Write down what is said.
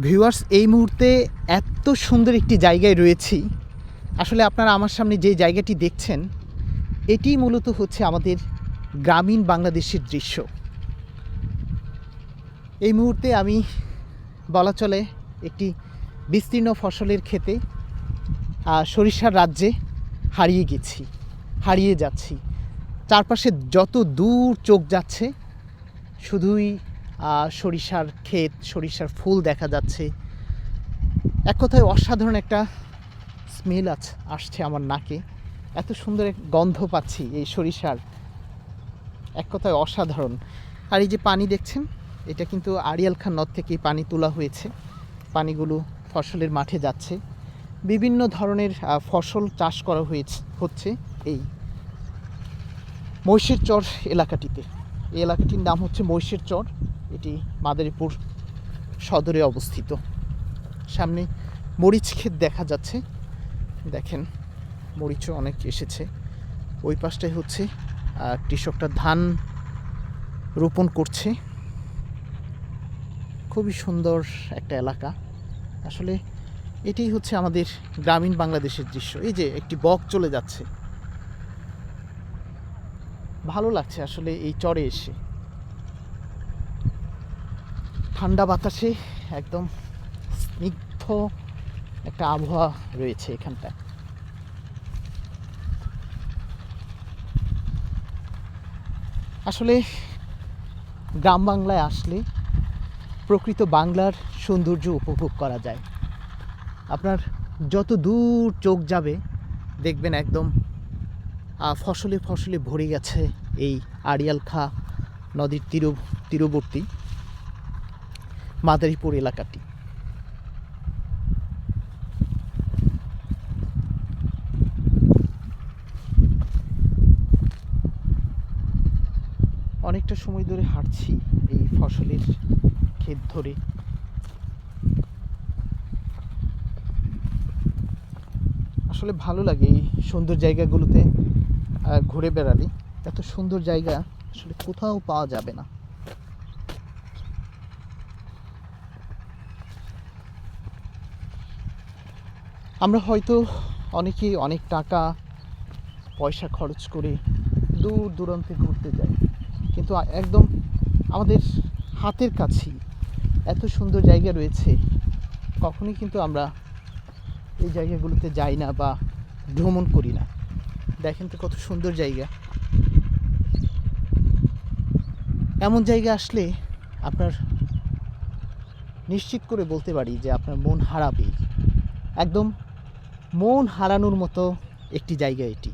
Viewers এই মুহূর্তে এত সুন্দর একটি জায়গায় রয়েছি। আসলে আপনারা আমার সামনে যে জায়গাটি দেখছেন, এটি মূলত হচ্ছে আমাদের গ্রামীণ বাংলাদেশের দৃশ্য। এই মুহূর্তে আমি, বলা চলে, একটি বিস্তীর্ণ ফসলের ক্ষেতে সরিষার রাজ্যে হারিয়ে গেছি, হারিয়ে যাচ্ছি। চারপাশে যত দূর চোখ যাচ্ছে, শুধুই সরিষার ক্ষেত, সরিষার ফুল দেখা যাচ্ছে। এক কথায় অসাধারণ একটা স্মেল আছে, আসছে আমার নাকে। এত সুন্দর এক গন্ধ পাচ্ছি এই সরিষার। এক কথায় অসাধারণ। আর এই যে পানি দেখছেন, এটা কিন্তু আড়িয়াল খান নদ থেকেই পানি তোলা হয়েছে। পানিগুলো ফসলের মাঠে যাচ্ছে। বিভিন্ন ধরনের ফসল চাষ করা হয়েছে, হচ্ছে এই মহিষের চর এলাকাটিতে। এই এলাকাটির নাম হচ্ছে মহিষের চর। এটি মাদারীপুর সদরে অবস্থিত। সামনে মরিচ ক্ষেত দেখা যাচ্ছে। দেখেন মরিচও অনেক এসেছে। ওই পাশটায় হচ্ছে আহ, কৃষকরা ধান রোপণ করছে। খুবই সুন্দর একটা এলাকা। আসলে এটাই হচ্ছে আমাদের গ্রামীণ বাংলাদেশের দৃশ্য। এই যে একটি বক চলে যাচ্ছে। ভালো লাগছে আসলে এই চরে এসে। ঠান্ডা বাতাসে একদম স্নিগ্ধ একটা আবহাওয়া রয়েছে এখানটায়। আসলে গ্রাম বাংলায় আসলে প্রকৃত বাংলার সৌন্দর্য উপভোগ করা যায়। আপনার যত দূর চোখ যাবে, দেখবেন একদম ফসলে ফসলে ভরে গেছে এই আড়িয়াল খা নদীর তীর, তীরবর্তী মাদারীপুর এলাকাটি। অনেকটা সময় ধরে হাঁটছি এই ফসলের ক্ষেত ধরে। আসলে ভালো লাগে এই সুন্দর জায়গাগুলোতে ঘুরে বেড়ালে। এত সুন্দর জায়গা, আসলে কোথাও পাওয়া যাবে না। আমরা হয়তো অনেকেই অনেক টাকা, পয়সা খরচ করে দূর দূরান্তে ঘুরতে যাই। কিন্তু একদম আমাদের হাতের কাছেই এত সুন্দর জায়গা রয়েছে, কখনোই কিন্তু আমরা এই জায়গাগুলোতে যাই না বা ভ্রমণ করি না। দেখেন তো কত সুন্দর জায়গা। এমন জায়গা আসলে আপনার নিশ্চিত করে বলতে পারি যে আপনার মন হারাবে। একদম মন হারানোর মতো একটি জায়গা এটি।